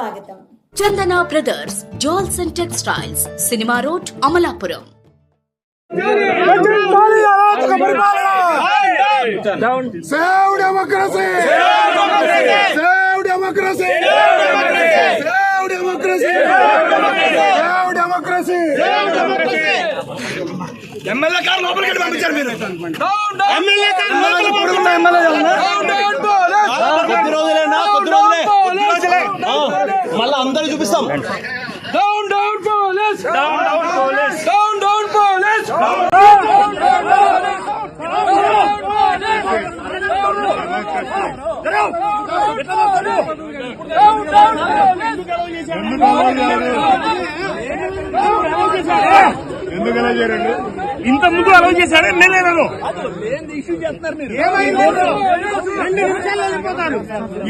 స్వాగతం. Chandana brothers jewels and textiles cinema road Amalapuram. Save democracy save democracy save democracy save democracy MLA car లోపలికి పంపించారు మీరు MLA car లోపలికి పొడుగున్న MLA ఎందుకలా చేయండి ఇంత ముందు అలౌ చేశాడు ఎమ్మెల్యేలను.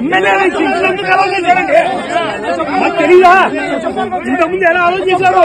ఎమ్మెల్యేలు ఎందుకు అలౌ చేశారండి. తెలియదా ఇంత ముందు ఎలా అలౌ చేశారు?